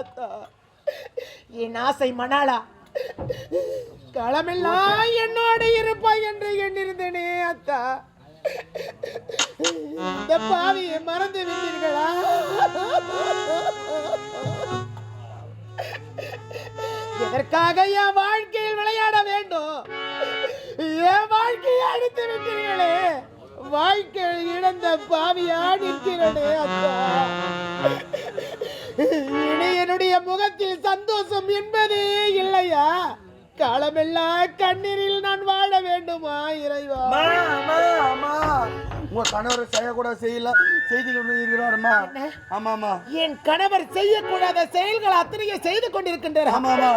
அத்தா என் ஆசை மணாளா. களமெல்லாம் என்னோடு இருப்பாய் என்று எண்ணிருந்தேனே அத்தா. இந்த பாவியை மறந்து விட்டீர்களா? எதற்காக என் வாழ்க்கையில் விளையாட வேண்டும்? என் வாழ்க்கையை அடித்து விட்டீர்களே. வாழ்க்கையில் இழந்த பாவியா நிற்கிறனே அத்தா. இனி என்னுடைய முகத்தில் சந்தோஷம் என்பதே இல்லையா? காலமெல்லாம் கண்ணீரில் நான் வாழ வேண்டுமா இறைவா. உங்க கணவர் செய்யக்கூட செய்யல. செய்து கொண்டு இருக்கிறாருமா? ஆமா ஆமா என் கணவர் செய்யக்கூடாத செயல்கள் அத்தனையும் செய்து கொண்டிருக்கின்றார். ஆமா ஆமா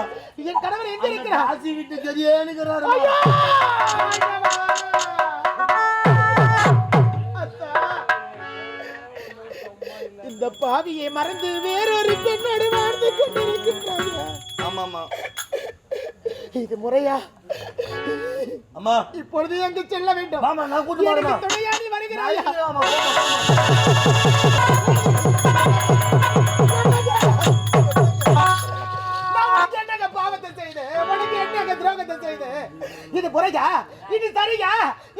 என் கணவர் எங்க இருக்கிறார்? ஆசி விட்டு தெரியனுக்கிறாரு பாவியை மறந்து வேறொரு பெண்ணோடு வாழ்ந்து கொண்டிருக்கின்றாயா? ஆமா ஆமா இது முறையா? அம்மா. இப்பொழுது எங்கு செல்ல வேண்டும்? மாமா நான் கூட்டு வருகிறாயா? முறையா இது சரியா?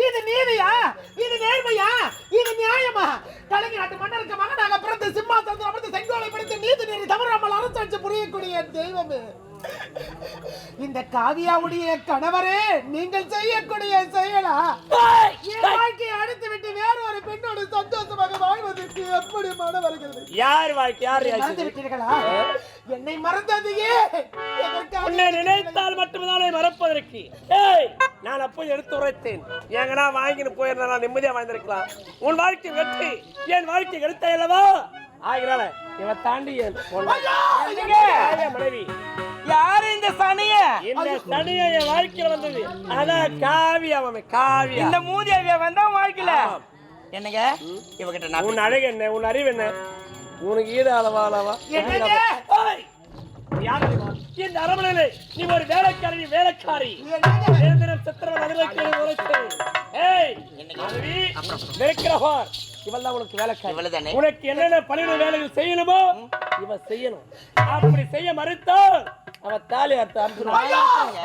இது நீதியா? இது நேர்மையா? இது நியாயமா? கலைஞர் நாட்டு மன்னருக்கு மகனாக பிறந்து சிம்மாசனத்தில் அமர்ந்து செங்கோலை பிடித்து நீதி நீதி தவறாமல் அரசாட்சி புரியக்கூடிய என் தெய்வமே இந்த காவியாவுடைய கணவரே நீங்கள் செய்யக்கூடிய செயலா? என் வாழ்க்கையை அடித்து விட்டு வேற ஒரு பெண்ணோடு சந்தோஷமாக வாழ்வதற்கு எப்படி மன வருகிறது யார் வாழ்க்கை? யார் மறந்து விட்டீர்களா என்னை மறந்ததையே நினைத்தால் மட்டும்தானே மறப்பதற்கு. ஏய். நான் அப்போது எடுத்து உரைத்தேன். எங்கனா வாங்கின்னு போயிருந்தா நான் நிம்மதியா வாழ்ந்திருக்கலாம். உன் வாழ்க்கை வெற்றி. என் வாழ்க்கை எடுத்த அல்லவா ஆகிறால இவ தாண்டி மனைவி. யாரு இந்த சனிய? இந்த தனியா என் வாழ்க்கையில வந்தது? அதான் காவியா மாமே காவியா. இந்த மூதேவிய வந்தா வாழ்க்கையில. என்னங்க? இவகிட்ட நான் உன் அழகு என்ன? உன் அறிவு என்ன? உனக்கு ஈடு அளவா அளவா? இந்த அரமனையிலே நீ ஒரு வேலைக்காரி நீ வேலைக்காரி? நிரந்தரம் சித்திரவன் அதிர்வைக்கு உரைத்து. ஏய் மனைவி வெறுக்கிறவர் இவள் தான் உனக்கு வேலைக்காரி. உனக்கு என்னென்ன பணியிட வேலைகள் செய்யணுமோ இவ செய்யணும். அப்படி செய்ய மறுத்தால் அவ தாலி. இருக்கேங்க.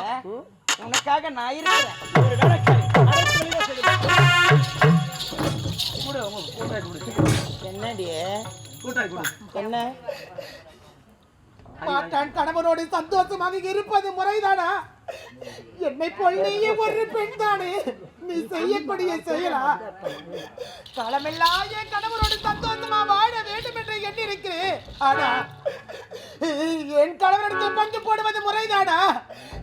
உனக்காக நான் இருக்கிறேன் ஒரு வேலைக்காரி. என்னடி? என்ன? மாட்டான் கணவனோடு சந்தோஷமாக இருப்பது முறைதானா? என்னை போல் நீயும் ஒரு பெண் தானே? நீ செய்யக்கூடிய செயலா? காலமெல்லாம் என் கணவனோடு சந்தோஷமா வாழ வேண்டும் என்று எண்ணிருக்கிறேன். ஆனா என் கணவனிடத்தில் பங்கு போடுவது முறைதானா?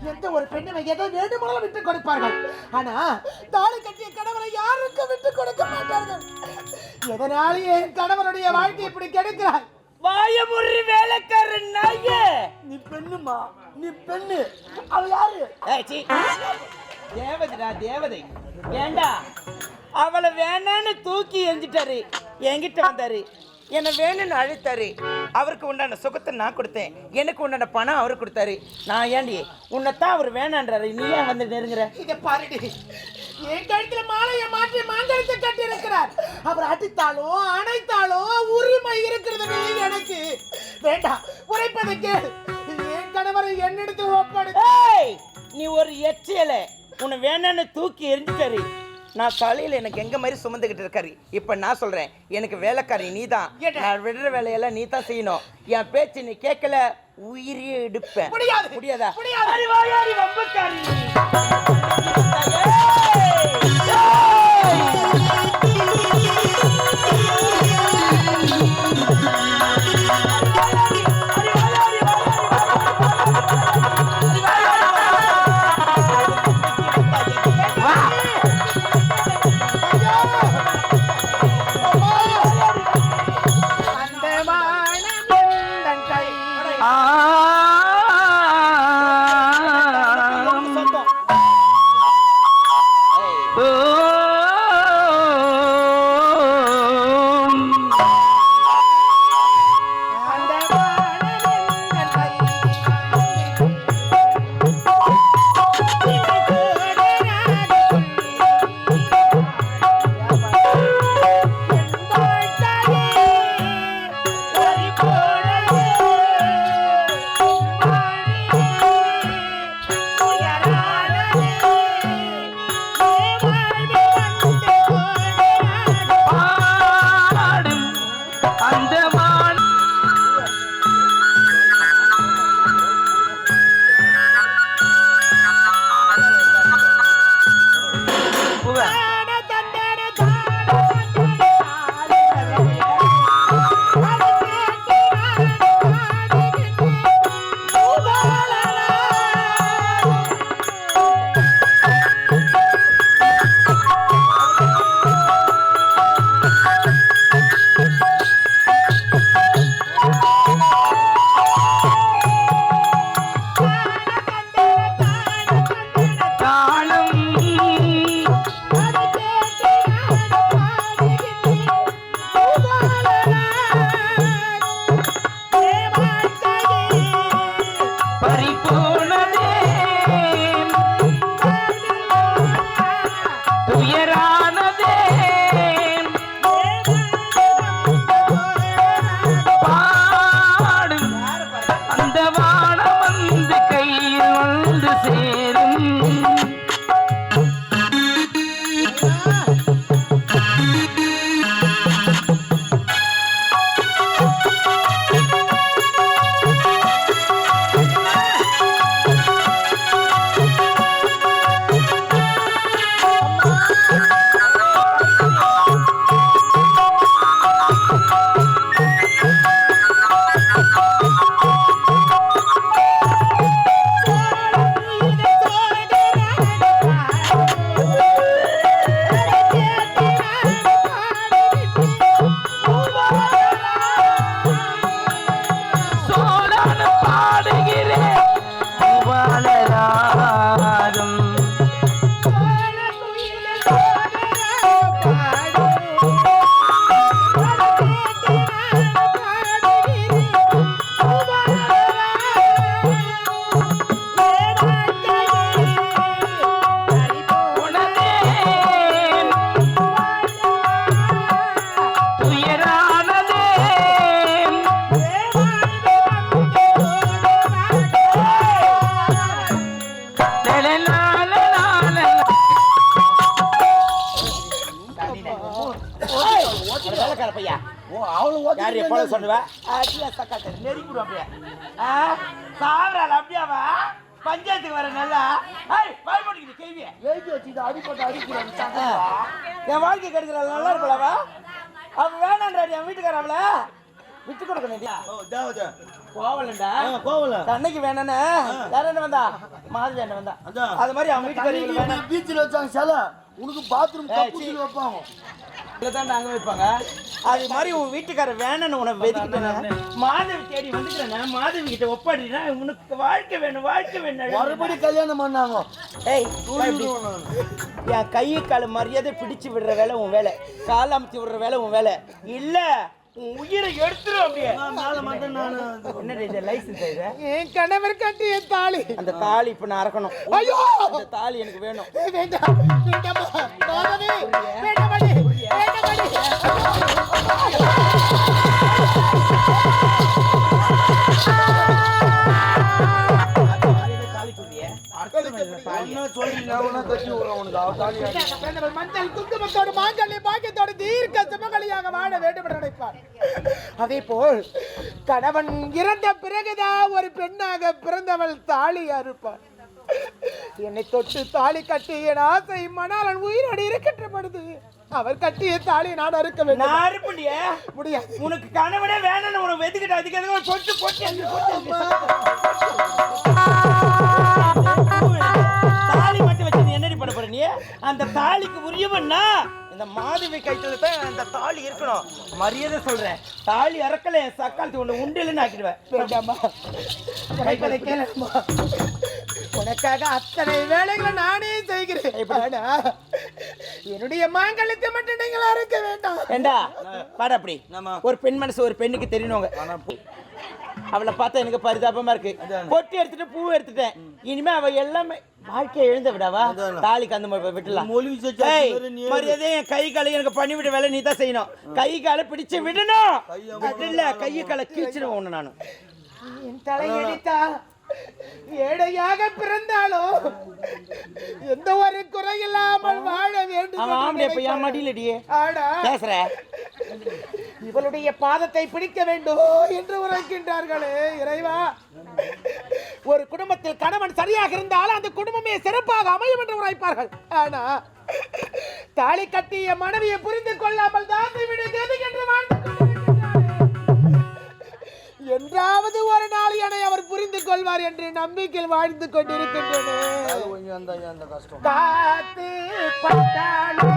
எந்த ஒரு பெண்ணுமை எதை வேண்டுமானாலும் விட்டுக் கொடுப்பார்கள். ஆனா தாலி கட்டிய கணவரை யாருக்கும் விட்டுக் கொடுக்க மாட்டார்கள். எதனாலேயே என் கணவனுடைய வாழ்க்கை இப்படி கெடுக்கிறாய்? வாயமுறி வேலைக்காரன் நாயே. நீ பெண்ணுமா? நீ பெண்ணு. அவ யாரு. தேவதைடா தேவதை. ஏண்டா? அவளை வேணான்னு தூக்கி எரிஞ்சிட்டாரு என்கிட்ட வந்தாரு. என்ன வேணும்னு அழைத்தாரு. அவருக்கு உண்டான சுகத்தை நான் கொடுத்தேன். எனக்கு உண்டான பணம் அவரு கொடுத்தாரு. நான் ஏண்டி உன்னைத்தான் அவர் வேணான்றாரு. நீ ஏன் வந்து நெருங்குற? இத பாருடி. என் கழுத்துல மாலையை மாற்றி மாங்கலத்தை கட்டி இருக்கிறார். அவர் அடித்தாலும் அணைத்தாலும் உரிமை இருக்கிறது எனக்கு. வேண்டாம் உரைப்பதை கேள். என் கணவரை என்னிடத்தில் ஒப்படை நீ ஒரு எச்சியல. உன்னை வேணான்னு தூக்கி எரிஞ்சிட்டாரு. நான் தலையில எனக்கு எங்க மாதிரி சுமந்துக்கிட்டு இருக்காரு? இப்ப நான் சொல்றேன் எனக்கு வேலைக்காரி நீ தான்? நான் விடுற வேலையெல்லாம் நீ தான் செய்யணும். என் பேச்சு நீ கேட்கல உயிரியே எடுப்பேன். முடியாது. முடியாதா? ஓ அவளை யார் எப்போ ஓட்டி சொல்லுவா? அப்படியா. விடும் அப்படியே சாவரால் அப்படியாவா பஞ்சாயத்துக்கு வர நல்லா? பயப்படிக்கிட்டு கேள்விய. எழுதி வச்சுட்டு அடிப்பட்டு அடிக்கிறாங்க என் வாழ்க்கை கெடுக்கிறாள் நல்லா இருப்பலாவா அவ? வேணான்றாடி என் வீட்டுக்கார அவள. விட்டு தேவதை கோவலண்டா? கோவல. அன்னைக்கு வேணானே யார் என்ன வந்தா? மாதிரி என்ன வந்தா. அது மாதிரி அவன் வீட்டுக்காரி வேணாம். பீச்சில் வச்சாங்க சில. உனக்கு பாத்ரூம் கப்பூசில் வைப்பாங்க. தான் அங்க வைப்பாங்க. அது மாதிரி உன் வீட்டுக்கார வேணும்னு உனக்கு வெதிக்கிட்டேன் மாதவி தேடி வந்துக்கிறேன் மாதவி கிட்ட ஒப்பாடினா உனக்கு வாழ்க்கை வேணும் வாழ்க்கை வேணும் மறுபடி கல்யாணம் பண்ணாங்க. ஏய். என் கை கால் மரியாதை பிடிச்சு விடுற வேலை உன் வேலை. கால் அமைச்சு விடுற வேலை உன் வேலை. இல்ல உன் உயிரை எடுத்துரும் அப்படியே. என்ன இது லைசன்ஸ் இது? என் கணவர் கட்டிய தாலி. அந்த தாலி இப்ப நான் அறக்கணும். ஐயோ! அந்த தாலி எனக்கு வேணும். வேண்டாம். வேண்டாம்மா குங்குமத்தோடு மாங்கல்ய பாக்கியத்தோடு தீர்க்க சுமங்கலியாக வாழ வேண்டும் என்று நினைப்பார். அதே போல் கணவன் இறந்த பிறகுதான் ஒரு பெண்ணாக பிறந்தவள் தாலி அறுப்பார். என்னை தொட்டு தாலி கட்டி என் ஆசை மணாளன் உயிரோடு இருக்கின்ற பொழுது அவர் கட்டிய தாலி நான் அறுக்க வேண்டும். நான் அறுப்பண்டிய முடியாது. உனக்கு கணவனே வேணும்னு உனக்கு வெதுக்கிட்ட அதுக்கு எதுவும் பொட்டு பொட்டு நீ அந்த தாலிக்கு உரியவன்னா இந்த மாதவி கைத்துல தான் அந்த தாலி இருக்கணும். மரியாதை சொல்றேன். தாலி அறக்கல என் சக்காலத்து ஒண்ணு உண்டியல்னு ஆக்கிடுவேன். வேண்டாமா உனக்கு கேளம்மா உனக்காக அத்தனை வேலைகளை நானே செய்கிறேன். என்னுடைய மாங்கல்யத்தை மட்டும் நீங்கள் அறுக்க வேண்டாம். ஏண்டா பாரு அப்படி. ஆமா. ஒரு பெண் மனசு ஒரு பெண்ணுக்கு தெரியணுங்க அவளை பார்த்தா எனக்கு பரிதாபமா இருக்கு. பொட்டி எடுத்துட்டு பூ எடுத்துட்டேன். இனிமே அவ எல்லாமே வாழ்க்கையை எழுந்த விடாவா? தாலிக்கு அந்த மாதிரி விட்டுலாம் மரியாதை என் கை காலை எனக்கு பண்ணி விட வேலை நீ தான் செய்யணும். கை காலை பிடிச்சு விடணும். இல்ல கையை காலை கிழிச்சிடுவேன் உன்னை நானு. என் தலையடித்தா ஏழையாக பிறந்தாலும் எந்த ஒரு குறையில்லாமல் வாழ வேண்டும் ஆம்பளை இப்ப என். மடியிலடியே. பேசுற. இவளுடைய பாதத்தை பிடிக்க வேண்டும் என்று உரைக்கின்றார்களே இறைவா. ஒரு குடும்பத்தில் கணவன் சரியாக இருந்தால் அந்த குடும்பமே சிறப்பாக அமையும் என்று உரைப்பார்கள். ஆனா தாலி கட்டிய மனைவியை புரிந்து கொள்ளாமல் தான் என்று வாழ்ந்து. என்றாவது ஒரு நாள் என்னை அவர் புரிந்து கொள்வார் என்று நம்பிக்கையில் வாழ்ந்து கொண்டிருக்கின்றன காத்து பட்டாலும்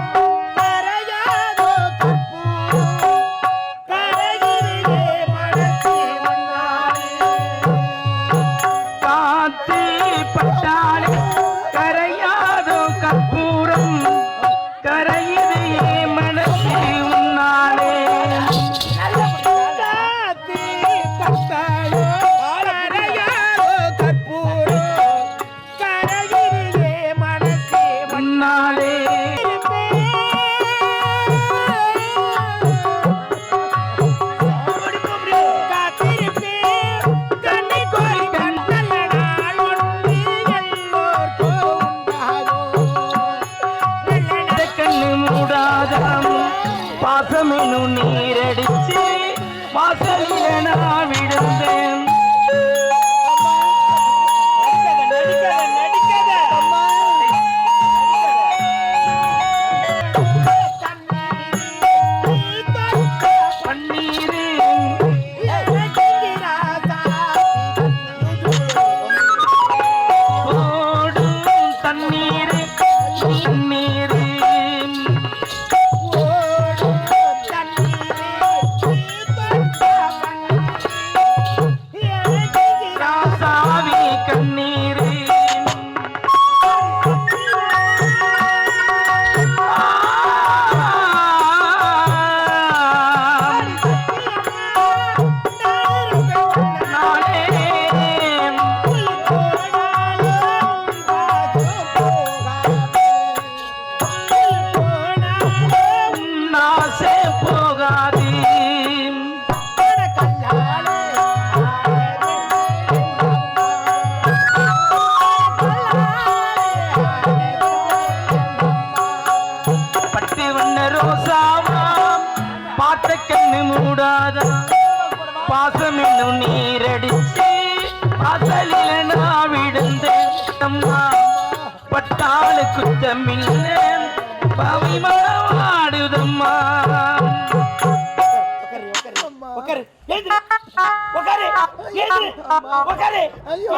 ஐயோ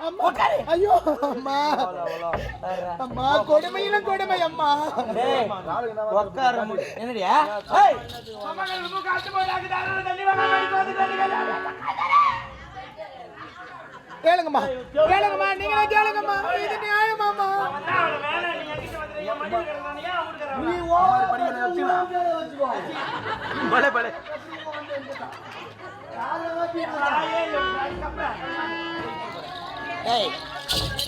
அம்மா. ஐயோ அம்மா. அம்மா கொடுமையிலும் கொடுமை அம்மா. உட்கார என்னடியா கேளுங்கம்மா. கேளுங்கம்மா. நீங்களே கேளுங்கம்மா. இது நியாயமாம்மா நீ ஓவர் படிக்கல வச்சுக்கோ. பலே பலே. ஏய்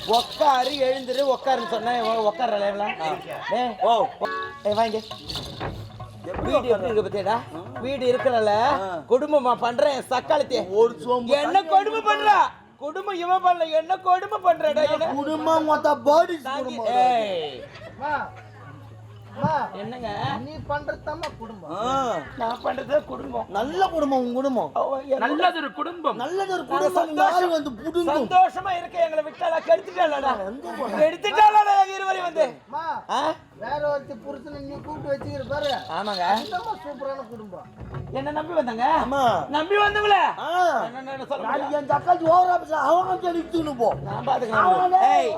உட்காரு எழுந்திரு உட்காருன்னு சொன்னேன் உட்கார ஏய் ஓ. ஏய் வாங்க. வீடு எப்படி இருக்கு பத்தியடா? வீடு இருக்கறல. குடும்பமா பண்றேன் சக்காலத்தி ஒரு சோம்பு என்ன கொடுமை பண்றா? குடும்பம் இவன் பண்ணல என்ன கொடுமை பண்றடா என்ன குடும்பம்? மொத்த பாடி தாங்கி- ஏய். என்னங்க? நீ பண்றதாம்மா குடும்பம். நான் பண்றது குடும்பம். நல்ல குடும்பம் உன் குடும்பம். என்ன- நல்லதொரு குடும்பம். நல்லது ஒரு குடும்பம் யாரு வந்து புடுங்கும்? சந்தோஷமா இருக்க எங்களை விட்டாளா கெடுத்துட்டாளா கெடுத்துட்டாளா எங்க இருவரையும் வந்து? வேற ஒருத்தி புருஷனை நீ கூப்பிட்டு வச்சுக்கிற பாரு. ஆமாங்க. சூப்பரான குடும்பம். என்ன நம்பி வந்தாங்க? ஆமா. நம்பி வந்தவங்கள? நாளைக்கு என் தக்காளி ஓவரா பேச அவங்க தெரிவித்துன்னு போ. நான் பாத்துக்கிறேன்.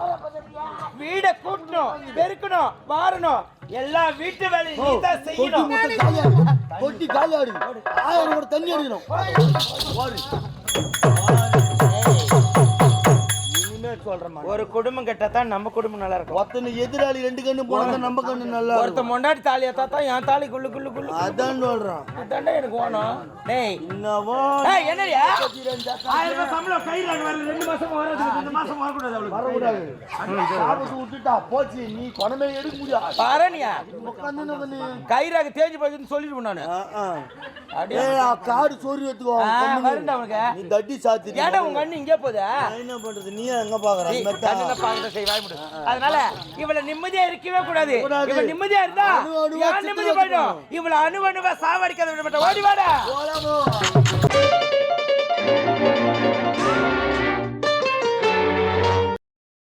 வீட கூட்டணும் பெருக்கணும் வாரணும் எல்லா வீட்டு வேலையும் நீ தான் செய்யணும். கொட்டி காலியாடு. ஆயிரம் கூட தண்ணி அடிக்கணும். சொல்றேன் ஒரு குடும்பம் கெட்டத்தான் நம்ம குடும்பம் நல்லா இருக்கும். ஒருத்தனை எதிராளி ரெண்டு கண்ணு போனா நம்ம கண்ணு நல்லா ஒருத்த இருக்கும் மொண்டாட்டி தாலி தான் என் தாலி குள்ளு குள்ளு குள்ளு அதான் சொல்றான். அதான்டா எனக்கு வேணும். டேய். என்னவோ? ஏய் என்னடியா? ஆயிரம் ரூபாய் சம்பளம் கையில் வரல ரெண்டு மாசம் வராது இந்த மாசம் வரக்கூடாது அவளுக்கு. வரக்கூடாது. சாபத்து விட்டுட்டா போச்சு. நீ பணமே எடுக்க முடியாது பாரணியா உட்காந்து வந்து கயிறாக தேஞ்சு போயிடுன்னு சொல்லிட்டு நானு. அப்படியே காடு சோறு. வருண்டா உனக்கு. நீ தட்டி சாத்தி ஏன்டா உங்க அண்ணன் இங்கே போதா என்ன பண்றது? நீ எங்க பாக்குற அதனால இவள நிம்மதியா இருக்கவே கூடாது. இவ நிம்மதியா இருந்தா நிம்மதி போயிடும். இவள அணு அணுவா சாவடிக்காத விட மாட்டேன் ஓடி வாடா. போலாமோ?